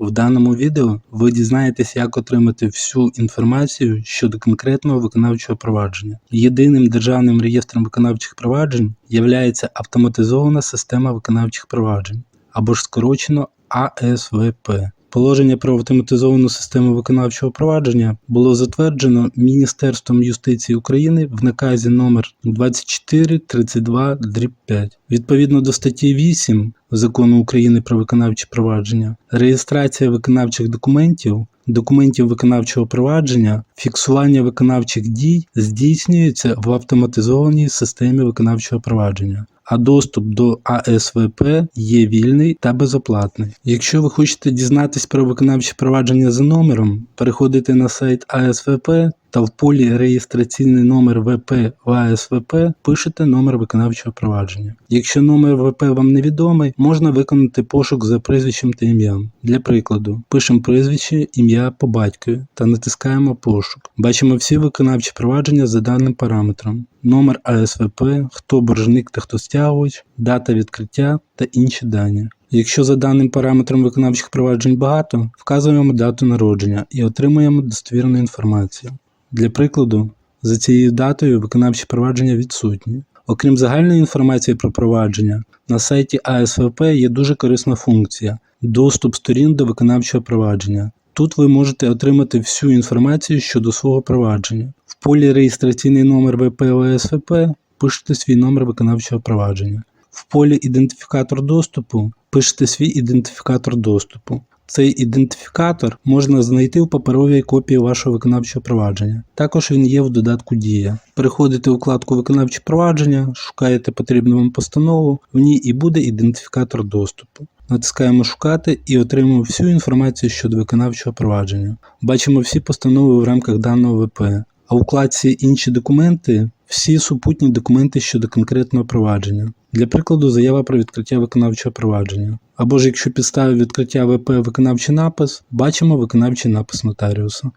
В даному відео ви дізнаєтесь, як отримати всю інформацію щодо конкретного виконавчого провадження. Єдиним державним реєстром виконавчих проваджень є автоматизована система виконавчих проваджень або ж скорочено АСВП. Положення про автоматизовану систему виконавчого провадження було затверджено Міністерством юстиції України в наказі номер 2432 5 Відповідно до статті 8 Закону України про виконавчі провадження, реєстрація виконавчих документів, документів виконавчого провадження, фіксування виконавчих дій здійснюється в автоматизованій системі виконавчого провадження. А доступ до АСВП є вільний та безоплатний. Якщо ви хочете дізнатись про виконавче провадження за номером, переходите на сайт АСВП та в полі реєстраційний номер ВП в АСВП пишете номер виконавчого провадження. Якщо номер ВП вам невідомий, можна виконати пошук за прізвищем та ім'ям. Для прикладу, пишемо прізвище, ім'я по батькові та натискаємо пошук. Бачимо всі виконавчі провадження за даним параметром. Номер АСВП, хто боржник та хто стягувач, дата відкриття та інші дані. Якщо за даним параметром виконавчих проваджень багато, вказуємо дату народження і отримуємо достовірну інформацію. Для прикладу, за цією датою виконавчі провадження відсутні. Окрім загальної інформації про провадження, на сайті АСВП є дуже корисна функція доступ сторін до виконавчого провадження. Тут ви можете отримати всю інформацію щодо свого провадження. В полі реєстраційний номер ВП ОСВП пишете свій номер виконавчого провадження. В полі ідентифікатор доступу пишете свій ідентифікатор доступу. Цей ідентифікатор можна знайти в паперовій копії вашого виконавчого провадження. Також він є в додатку Дія. Переходите у вкладку Виконавче провадження, шукаєте потрібну вам постанову, в ній і буде ідентифікатор доступу. Натискаємо Шукати і отримуємо всю інформацію щодо виконавчого провадження. Бачимо всі постанови в рамках даного ВП. А у вкладці Інші документи всі супутні документи щодо конкретного провадження. Для прикладу, заява про відкриття виконавчого провадження. Або ж якщо підстави відкриття ВП виконавчий напис, бачимо виконавчий напис нотаріуса.